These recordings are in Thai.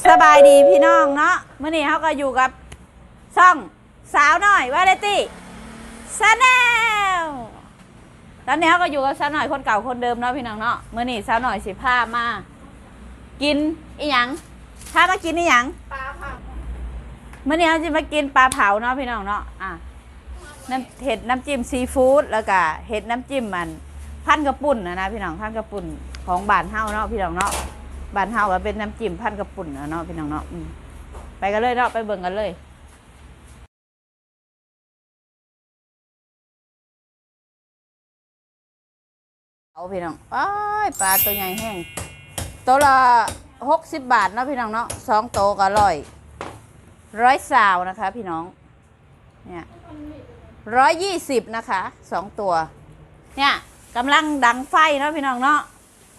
สบายดีพี่น้องเนาะเมื่อนี้เขาก็อยู่กับช่องสาวหน่อยวาไรตี้ชาแนลตอนนี้เขาก็อยู่กับสาวหน่อยคนเก่าคนเดิมเนาะพี่น้องเนาะเมื่อนี้สาวหน่อยสิพามา กินอีหยังพามากินอีหยังปลาผักเมื่อนี้เขาจะมากินปลาเผาเนาะพี่น้องเนาะอะน้ำเห็ดน้ำจิ้มซีฟู้ดแล้วก็เห็ดน้ำจิ้มมัน พันกระปุ่นนะนะพี่น้องพันกระปุ่นของบ้านเฮาเนาะพี่น้องเนาะ บ้านเฮาก็เป็นน้ำจิ้มพันกระปุ่นเนาะพี่น้องเนาะไปกันเลยเนาะไปเบิ่งกันเลยเอาพี่น้องอ้ายปลาตัวใหญ่แห้งตัวละหกสิบบาทเนาะพี่น้องเนาะสองโตก็ร้อยร้อยสาวนะคะ พี่น้องเนี่ยร้อยยี่สิบนะคะสองตัว เนี่ยกำลังดังไฟเนาะพี่น้องเนาะ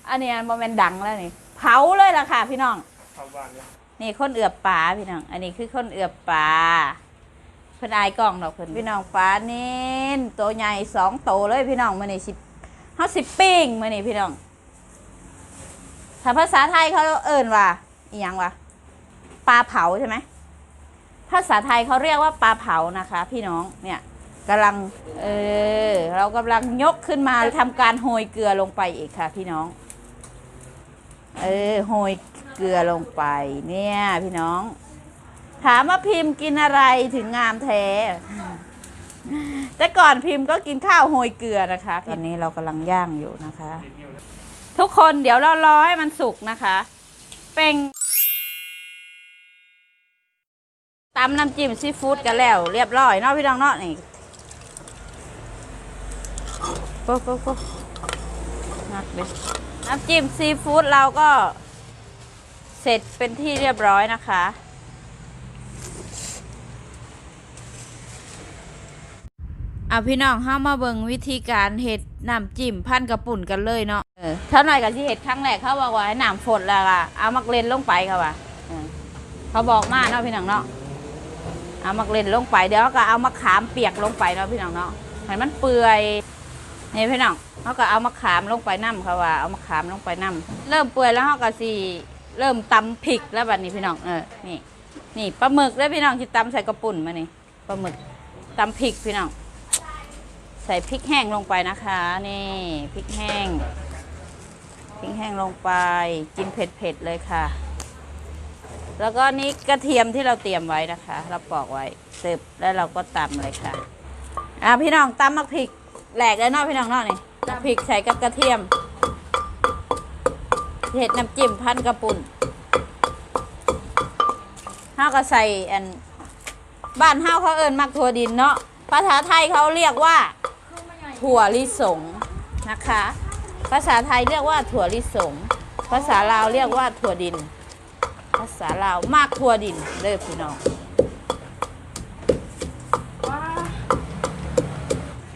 อันนี้โมเมนดังแล้วนี่ เผาเลยล่ะค่ะ พี่น้องทำบ้านเนี่ยนี่คนเอือบปลาพี่น้อง อันนี้คือคนเอือบปลาเพิ่นอายกล้องดอกเพิ่นพี่น้องปลาเน้นตัวใหญ่สองโตวเลยพี่น้องมื้อนี้สิเฮาสิปิ้งมื้อนี้พี่น้องถ้าภาษาไทยเขาเอิ้นว่าอีหยังวะปลาเผาใช่ไหมภาษาไทยเขาเรียกว่าปลาเผานะคะ พี่น้องเนี่ยกำลังเออเรากำลังยกขึ้นมาทำการโรยเกลือลงไปอีกค่ะ พี่น้อง เออโรยเกลือลงไป เนี่ย พี่น้อง ถามว่าพิมพ์กินอะไรถึงงามแท้ แต่ก่อนพิมพ์ก็กินข้าวโรยเกลือนะคะ ตอนนี้เรากำลังย่างอยู่นะคะ ทุกคนเดี๋ยวเรารอให้มันสุกนะคะ เป็นตำน้ำจิ้มซีฟู้ดกันแล้ว เรียบร้อยเนาะพี่น้องเนาะนี่ปุ๊บปุ๊บปุ๊บนักเลย น้ำจิ้มซีฟู้ดเราก็เสร็จเป็นที่เรียบร้อยนะคะ เอาพี่น้องห้ามาเบิ่งวิธีการเห็ดน้ำจิ้มพันกระปุ่นกันเลยเนาะเออท่าหน่อยกับที่เห็ดครั้งแรกเขาบอกว่าให้น้ำฝดแล้วอะเอามักเลนลงไปค่ะว่ะเออเขาบอกมาเนาะพี่น้องเนาะเอามักเลนลงไปเดี๋ยวก็เอามะขามเปียกลงไปเนาะพี่น้องเนาะให้มันเปื่อยนี่พี่น้อง เขาก็เอามะขามลงไปน้ำค่ะว่าเอามะขามลงไปน้ำเริ่มเปื่อยแล้วเขาก็สิเริ่มตำพริกแล้วบัดนี้พี่น้องเออนี่นี่ปลาหมึกแล้วพี่น้องที่ตำใส่กระปุ่นมานี่ปลาหมึกตำพริกพี่น้องใส่พริกแห้งลงไปนะคะ นี่พริกแห้งพริกแห้งลงไปกินเผ็ดๆเลยค่ะ แล้วก็นี่กระเทียมที่เราเตรียมไว้นะคะ เราปอกไว้เสิร์ฟแล้วเราก็ตำเลยค่ะอะพี่น้องตำมักพริกแหลกแล้วเนาะพี่น้องเนาะนี่ มักพริกใส่กับกระเทียมเห็ดน้ำจิ้มพันกระปุ่นห้าก็ใส่อันบ้านห้าเขาเอิญมักถั่วดินเนาะภาษาไทยเขาเรียกว่า ถั่วลิสงนะคะ ภาษาไทยเรียกว่าถั่วลิสง ภาษาลาวเรียกว่าถั่วดิน ภาษาลาวมากถั่วดินเด้อพี่น้อง ว้า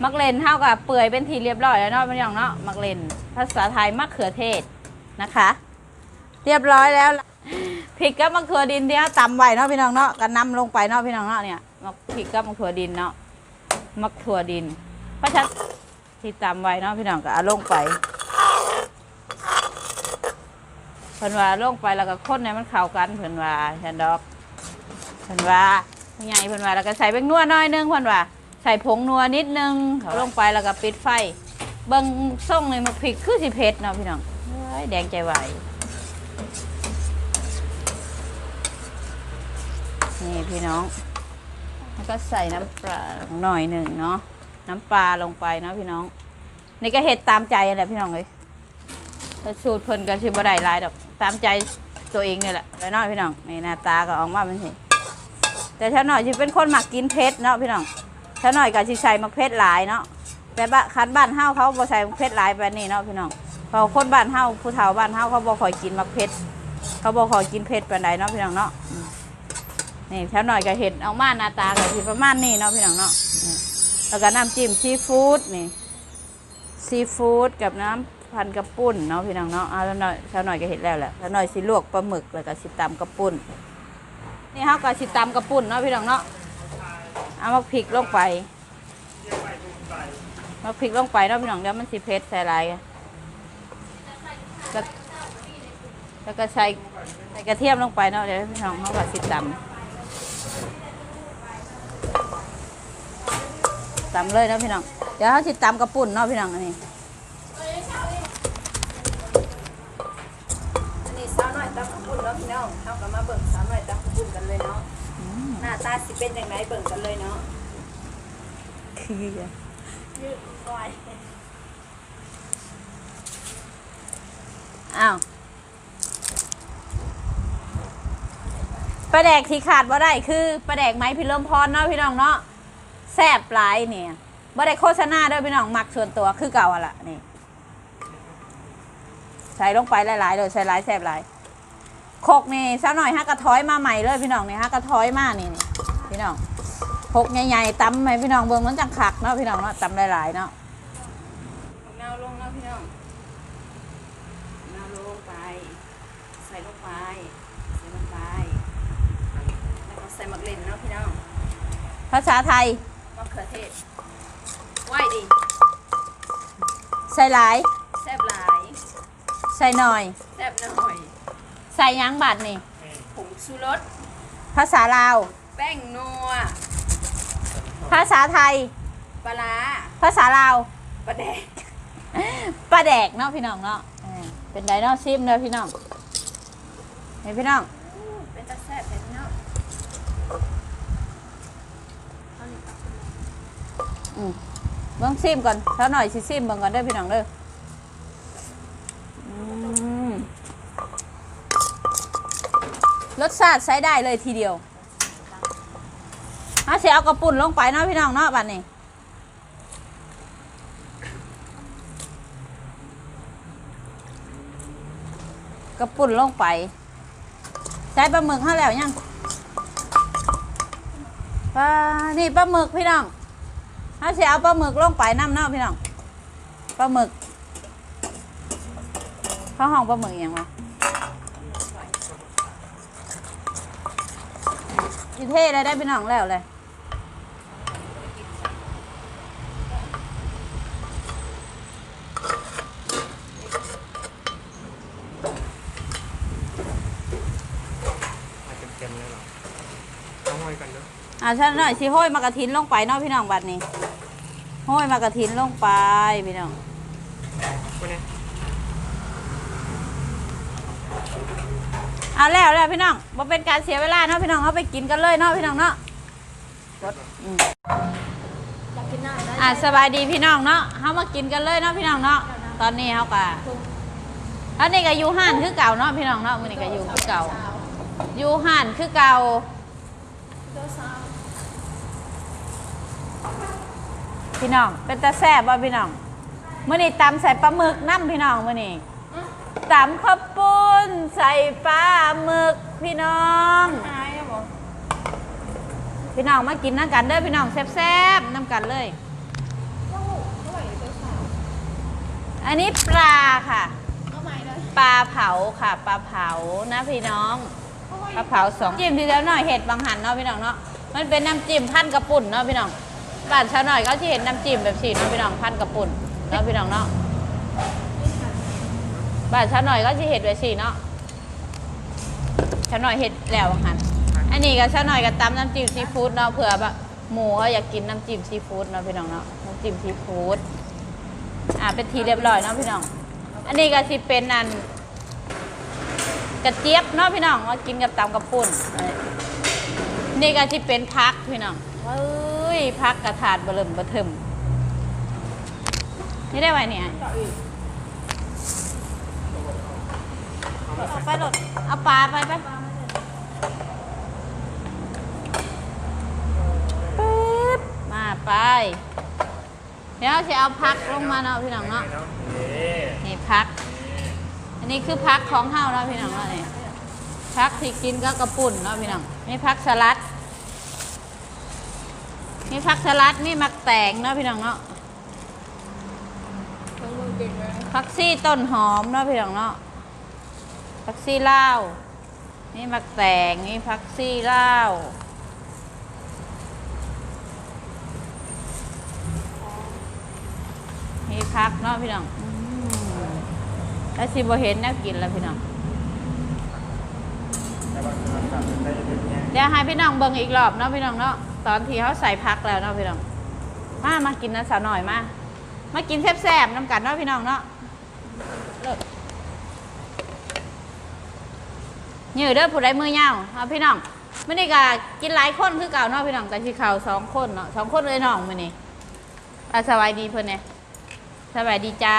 มักเลนเท่ากับเปื่อยเป็นทีเรียบร้อยแล้วเนาะพี่น้องเนาะมักเลนภาษาไทยมะเขือเทศนะคะ เรียบร้อยแล้วพริกกับมะเขือดินที่เราตำไว้เนาะพี่น้องเนาะก็นำลงไปเนาะพี่น้องเนาะเนี่ยมะพริกกับมะเขือดินเนาะมะเขือดินเพราะฉะนั้นที่ตำไว้เนาะพี่น้องก็เอาลงไปเพิ่นว่าลงไปแล้วก็คนให้มันเข้ากันเพิ่นว่าฉันดอกเพิ่นว่าใหญ่เพิ่นว่าแล้วก็ใส่เบงนัวหน้อยนึงเพิ่นว่า ส่ผงนัวนิดนึงเขาลงไปแล้วก็ปิดไฟ เบิ่งส่งเลยมาพริกคือสิเผ็ดเนาะพี่น้องเอ้ยแดงใจไหวนี่พี่น้อง แล้วก็ใส่น้ำปลาหน่อยหนึ่งเนาะน้ำปลาลงไปเนาะพี่น้อง นี่ก็เห็ดตามใจอะไรพี่น้องเลยแต่สูตรเพิ่นกันชิบะได้หลายดอกตามใจตัวเองนี่แหละแล้วน้อยพี่น้องนี่หน้าตาก็ออกมาเป็นสิแต่ถ้าหน่อยจะเป็นคนหมักกินเผ็ดเนาะพี่น้อง ถ้าหน่อยก็สิใส่มะเขือหลายเนาะแต่บ้านคันบ้านเฮาเขาบ่ใส่มะเขือหลายแบบนี้เนาะพี่น้องเพอคนบ้านเฮาผู้เฒ่าบ้านเฮาเขาบ่ค่อยกินมะเขือเขาบ่ค่อยกินเผ็ดปานใดเนาะพี่น้องเนาะนี่ถ้าหน่อยก็เห็นเอามาหน้าตาก็สิประมาณนี้เนาะพี่น้องเนาะแล้วก็น้ำจิ้มซีฟู้ดนี่ซีฟู้ดกับน้ำพันกระปุ่นเนาะพี่น้องเนาะเอาแล้วหน่อยถ้าหน่อยก็เห็นแล้วแหละถ้าหน่อยสิลวกปลาหมึกแล้วก็สิตำกระปุ่นนี่เฮาก็สิตำกระปุ่นเนาะพี่น้องเนาะ เอามาพริกลงไปมาพริกลงไปเนาะพี่น้องเดี๋ยวมันสิเผ็ดใส่อะไรก็แล้วก็ใส่ใส่กระเทียมลงไปเนาะเดี๋ยวพี่น้องเขาก็สิตำตำเลยนะพี่น้องเดี๋ยวเขาสิตำกระปุ่นเนาะพี่น้องอันนี้อันนี้สาวน้อยตำข้าวปุ้นเนาะพี่น้องเฮาก็มาเบิ่ง หน้าตาสิเป็นจังไดเบิ่งกันเลยเนาะคือยืดก้อยอ้าวปลาแดกที่ขาดว่าได้คือปลาแดกไม้พิลมพรเนาะพี่น้องเนาะแซ่บหลายเนี่ยบ่ได้โฆษณาเด้อพี่น้องมักส่วนตัวคือเก่าอะล่ะนี่ ใส่ลงไปหลายๆเลยใส่หลายแซ่บหลาย โคกนี่ซะหน่อยฮะกระท้อยมาใหม่เลยพี่น้องนี่ฮะกระท้อยมานี่นี่พี่น้องโคกใหญ่ๆตำให้พี่น้องเบิ่งมันจังคักเนาะพี่น้องเนาะตำหลายๆเนาะของนาวลงเนาะพี่น้องนาวลงไป ใส่ลงไปใส่ลงไปแล้วก็ใส่มะเขือเนาะพี่น้องภาษาไทยมะเขือเทศไหวดิใส่หลายแซ่บหลายใส่หน่อยแซ่บหน่อย ใส่หยังบัดนี่ ผงชูรสภาษาลาว แป้งนัวภาษาไทย ปลาร้าภาษาลาว ปลาแดกปลาแดกเนาะพี่น้องเนาะเออเป็นไดเนาะซิมเนาะพี่น้องเห็นพี่น้อง อู้เป็นตาแซ่บเลยพี่น้องอืมเบิ่งซิมก่อนเท่าหน่อยสิซิมเบิ่งก่อนเด้อพี่น้องเด้ออื รสชาติใช้ได้เลยทีเดียวเอาเสียเอากระปุ่นลงไปเนาะพี่น้องเนาะบัดนี้กระปุ่นลงไปใส่ปลาหมึกให้แล้วยังปลานี่ปลาหมึกพี่น้องเอาเสียเอาปลาหมึกลงไปน้ำเนาะพี่น้องปลาหมึกเข้าห้องปลาหมึกอย่างวะ อีเท่เลยได้พี่น้องแล้วเลยมาเต็มๆเลยเหรอเอาห้อยกันเด้ออ่าฉันหน่อยสิห้อยมากระถินลงไปเนาะพี่น้องบัดนี้ห้อยมากระถินลงไปพี่น้อง พวกนี้ เอาแล้วแล้วพี่น้องบ่เป็นการเสียเวลาเนาะพี่น้องเอาไปกินกันเลยเนาะพี่น้องเนาะกดอืมอยากกินหน้าได้อ่าสบายดีพี่น้องเนาะเฮามากินกันเลยเนาะพี่น้องเนาะตอนนี้เฮาก็อันนี้ก็อยู่ห้านคือเก่าเนาะพี่น้องเนาะมื้อนี้ก็อยู่คือเก่าอยู่ห้านคือเก่าพี่น้องเป็นตาแซ่บบ่พี่น้องมื้อนี้ตำใส่ปลาหมึกน้ำพี่น้องมื้อนี้ตำข้าวปุ้ นใส่ปลาหมึกพี่น้อง หายอะบอกพี่น้องมากินน้ำกันเด้อพี่น้องแซ่บๆน้ำกันเลยอันนี้ปลาค่ะเอาใหม่เลยปลาเผาค่ะ ปลาเผานะพี่น้องปลาเผาสองจิ้มทีเดียวหน่อยเห็ดบางหันเนาะพี่น้องเนาะมันเป็นน้ำจิ้มพันกระปุ่นเนาะพี่น้องบ้านชาวหน่อยเขาที่เห็นน้ำจิ้มแบบสีเนาะพี่น้องพันกระปุ่นเนาะพี่น้องเนาะ บ้านชาวหน่อยก็ที่เห็ดแบบสีเนาะชาวหน่อยเห็ดแล้วหันอันนี้ก็ชาวหน่อยก็ตำน้ำจิ้มซีฟู้ดเนาะเผื่อแบบหมูเขาอยากกินน้ำจิ้มซีฟู้ดเนาะพี่น้องเนาะน้ำจิ้มซีฟู้ดอ่าเป็นทีเรียบร้อยเนาะพี่น้อง อันนี้ก็สิเป็นอันกระเจี๊ยบเนาะพี่น้องว่ากินกับตำกับปุ่นนี่ก็สิเป็นพักพี่น้องเฮ้ยพักกระถาดบะเริ่มบะเทิมนี่ได้ไว้เนี่ย เอาไปหลดเอาปลาไปไปปึ๊บมาไป เดี๋ยวจะเอาพักลงมาเนาะพี่น้องเนาะเนาะนี่นี่พัก อันนี้คือพักของเฮาเนาะพี่น้องเนาะนี่พักที่กินก็กระปุ่นเนาะพี่น้องมีพักสลัดมีพักสลัดมีมักแตงเนาะพี่น้องเนาะต้องมือเก่งเลยพักซี่ต้นหอมเนาะพี่น้องเนาะ พักซี่เลานี่มักแตงนี่พักซี่เลาวมีพักเนาะพี่น้องแล้วสิบ่เห็นแนวกินแล้วพี่น้องเดี๋ยวให้พี่น้องเบิ่งอีกรอบเนาะพี่น้องเนาะตอนที่เขาใส่พักแล้วเนาะพี่น้องมามากินนะสาวหน่อยมามากินแซ่บๆน้ำกันเนาะพี่น้องเนาะเลิก ยืดเด้อผู้ใดมือยาเอาพี่น้องมื่อนี้ก็กินหลายคนคือเก่าเนาะพี่น้องแต่ที่เขาสองคนเนาะสองคนเลยน้องมื่อนี้อะสบายดีเพื่อนเนี่ยสบายดีจ้า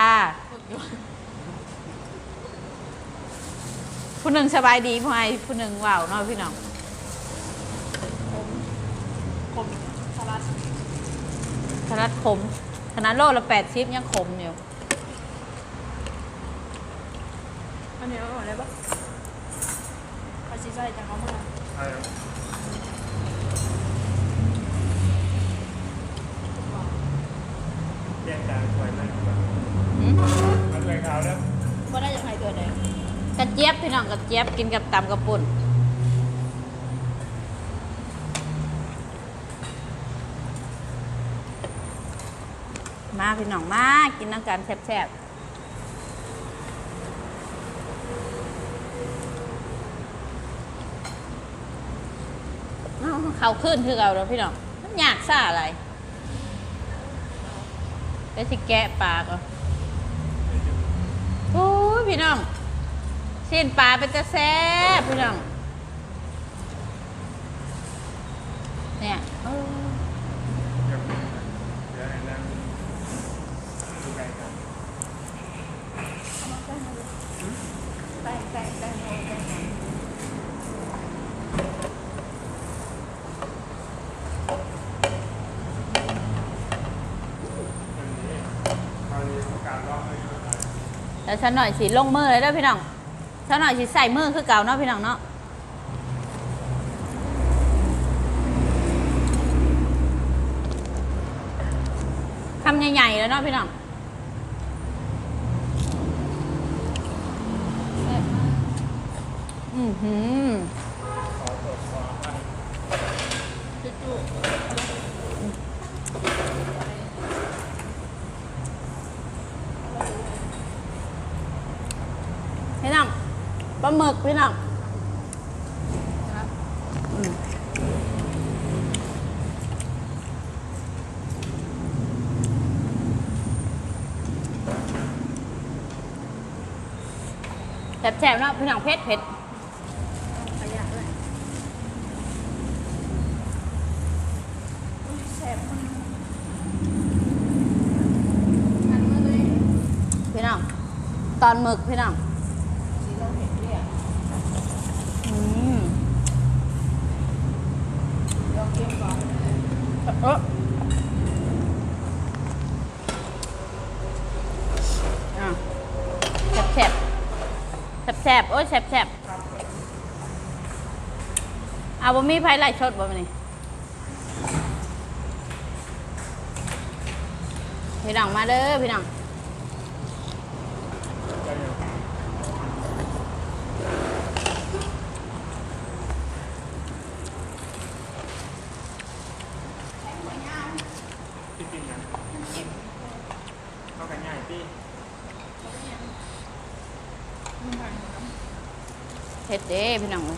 ผู้หนึ่งสบายดีผู้ใดผู้หนึ่งว่าวเนาะพี่น้องผมสลัดขนาดขมขนาดโลละแปดชิปยังขมอยู่อันนี้อะไรบ้างเอาชีส ใส่จังเขาเมื่อใช่ครับแยกจานสวยมากครับหืมมันสวยขาวแล้วว่าได้จากไหนตัวไหนกระเจี๊ยบพี่น้องกระเจี๊ยบกินกับตำกระปุ่นมาพี่น้องมากินน้ำกันแซ่บๆ เอาเขาขึ้นคือเราแล้วพี่น้องมันยากซ่าอะไรไปสิแกะปลาก็โอ้ยพี่น้องเส้นปลาเป็นจะแซ่บพี่น้องเนี่ยเออ เดี๋ยวเดี๋ยวให้นั่งดูไกลกัน ใส่ใส่ใส่ใส่ อันนี้ตอนนี้ต้องการรอบให้เยอะหน่อย แล้ว ฉันหน่อยสิลงมือเลยเด้อพี่น้องฉันหน่อยสิใส่มือคือเก่าเนาะพี่น้องเนาะคำใหญ่ๆแล้วเนาะพี่น้องอือหือ ขอตรวจสอบอะ จุ๊จุ๊ พี่น้อง ปลาหมึกพี่น้องอืมแฉบๆเนาะพี่น้องเผ็ดเผ็ดขยะด้วยแซ่บมากอันมาเลยพี่น้องตอนหมึกพี่น้อง สีเราเห็นเนี่ย อืม ลองเค็มก่อน เอออะแฉบๆแฉบๆโอ้ยแฉบๆ เอาบ่มีไผไล่ชดบ่มื้อนี้พี่น้องมาเด้อพี่น้องได้ยังที่จริงนะเข้ากันง่ายพี่เผ็ดเด้พี่น้องเอ้ย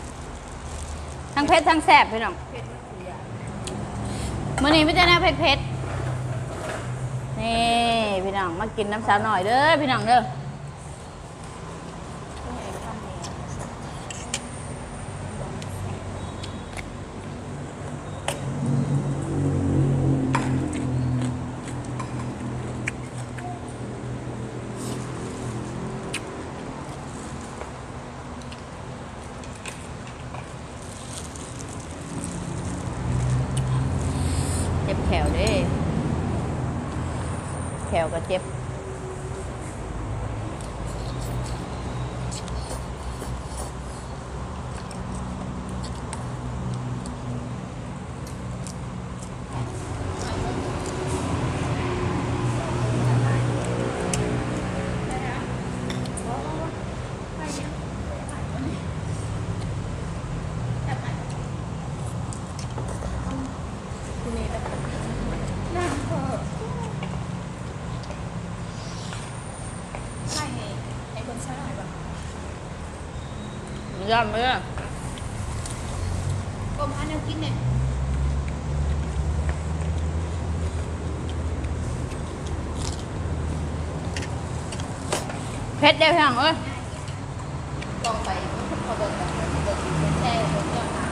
ทั้งแสบพี่น้องเผ็ดมากเลยอะมื้อนี้ไม่ได้แน่เผ็ดเผ็ดนี่พี่น้องมากินน้ำสาวหน่อยเด้อพี่น้องเด้อ ต้องให้ทำเอง เจ็บแขวเด้ แขวก็เจ็บ คุณนี่แบบนั่งเถอะ ใช่ไงไอ้คนใช้หน่อยแบบยอมเลยกลมหาแนวกินเนี่ยเผ็ดเด้อพี่น้องเอ้ยกองไปเขาเบิกแบบเบิกเป็นแช่เบิกยอดน้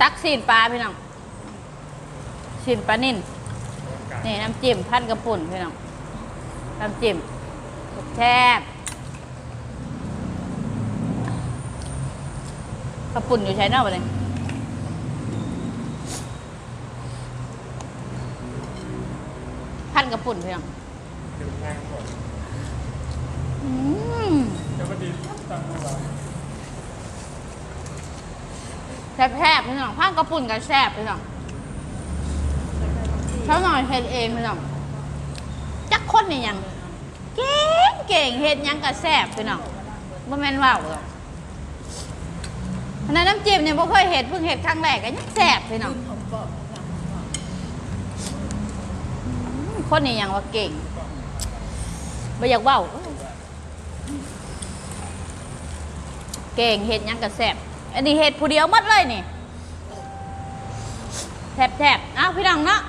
ตักซีนปลาพี่น้องซีนปลานิ่นนี่น้ำจิ้มพันกระปุ่นพี่น้อง น้ำจิ้มแซ่บกระปุ่นอยู่ใช้หนอกไปเลยพันกระปุ่นพี่น้องเดี๋ยวแพงก่อนอืมเดี๋ยวพอดีตั้งตัวแซ่บๆพี่น้องพันกระปุ่นกันแซ่บพี่น้องเขาหน่อยเฮ็ดเองพี่น้อง จักคนนี่ยังเก่งเก่งเฮ็ดหยังกับแซ่บพี่น้องบ่แม่นว่าวหรอกอันนั้นน้ำจิ้มเนี่ยบ่เคยเฮ็ดเพิ่งเฮ็ดครั้งแรกก็ยังแซ่บพี่น้องคนนี่ยังว่าเก่งบ่อยากเว้าเก่งเฮ็ดหยังกับแซ่บอันนี้เฮ็ดผู้เดียวหมดเลยนี่แซ่บๆเอ้าพี่น้องเนาะ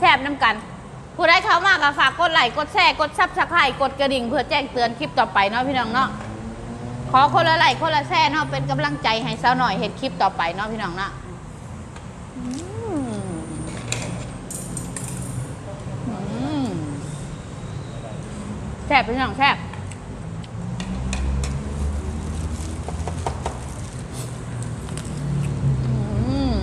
แทบๆน้ำกัน ผู้ได้เข้ามาก็ฝากกดไลค์กดแชร์กดซับสไครต์กดกระดิ่งเพื่อแจ้งเตือนคลิปต่อไปเนาะพี่น้องเนาะขอคนละไลค์คนละแชร์เนาะเป็นกำลังใจให้สาวหน่อยเห็นคลิปต่อไปเนาะพี่น้องเนาะแซ่บพี่น้องแซ่บอืม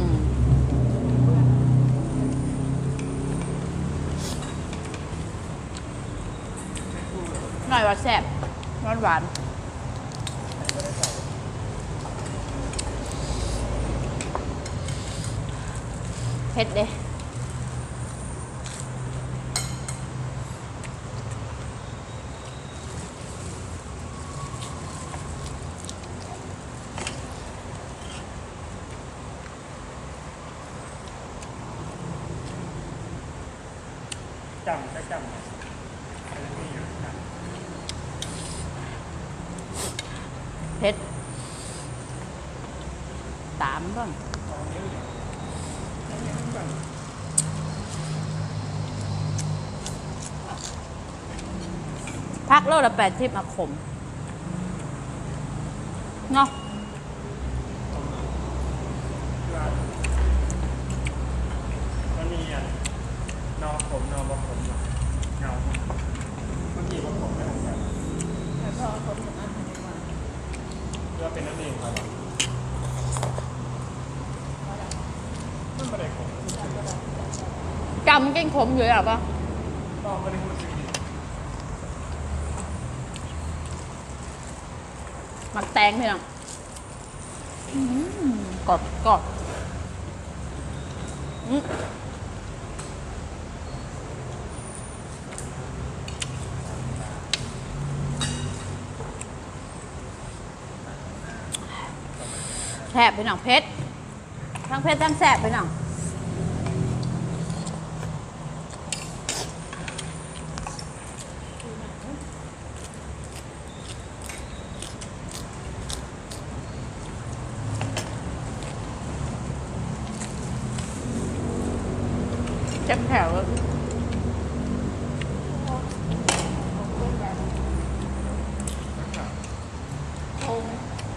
หน่อยว่า แซ่บหวานหวานเผ็ดเด้จำก็จำอันนี้อยู่นะ เผ็ด ตามบ้างพักโลละแปดทิปมาขมเนาะมันมีอะนอผมนอบะผมเนาะเงาเมื่อกี้บะผมไม่ของกันแต่พอคนของอันนี้ว่าเพื่อเป็นน้ำเองครับมันไม่ได้ผม จำกินขมอยู่หรอปะต้องไม่ได้พูดถึงหมักแตงพี่น้องกรอบกรอบแซ่บพี่น้องเพชรทั้งเพชรทั้งแซ่บพี่น้องเจ็บแถวเลย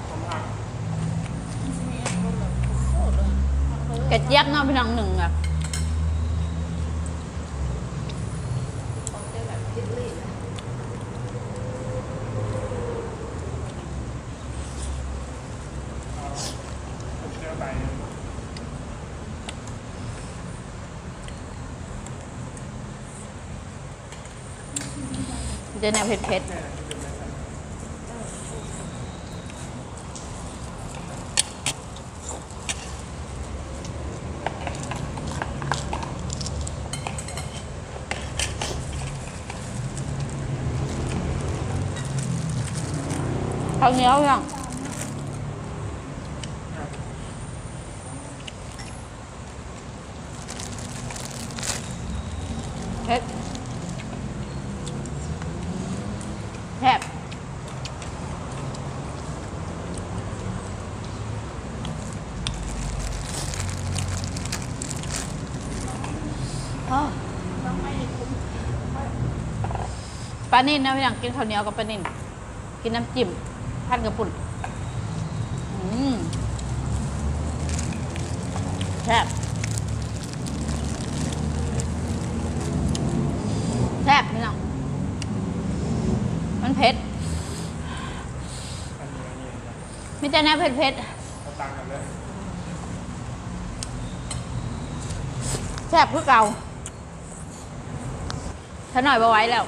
ผมหัก กระเจี๊ยบเน้องพี่น้องหนึ่งอะ ของเจ้าแบบดิบลี่นะ เชื่อไป จะแนวเผ็ดเผ็ดข้าวเหนียวยังเผ็ดแซ่บ อ้าว ปลานิ่นนะพี่หลังกินข้าวเหนียวกับปลานิ่นกินน้ำจิ้มพันกับปุ่นอืมแซ่บแซ่บพี่น้องมันเผ็ดอันนี้อันนี้อันนี้มีแต่แนวเผ็ดเผ็ดเอาตังค์กันเลยๆแซ่บคือเก่าถ้าหน่อยบ่ไหว้แล้ว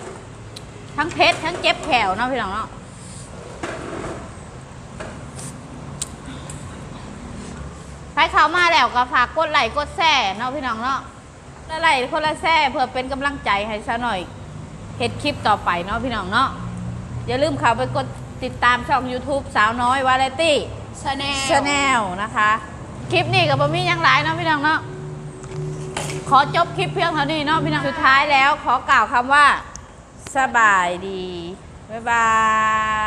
ทั้งเผ็ดทั้งเจ็บแขวเนาะพี่น้องเนาะใครเข้ามาแล้วก็ฝากกดไลค์กดแชร์เนาะพี่น้องเนาะละไลค์คนละแชร์เพื่อเป็นกำลังใจให้ซะหน่อยเห็ดคลิปต่อไปเนาะพี่น้องเนาะอย่าลืมเข้าไปกดติดตามช่อง YouTube สาวน้อยวาไรตี้ชาแนลชาแนลนะคะ คลิปนี้กับบะมี่ยังหลายเนาะพี่น้องเนาะขอจบคลิปเพียงเท่านี้เนาะพี่น้องสุดท้ายแล้ว ขอกล่าวคำว่า สบายดี บ๊ายบาย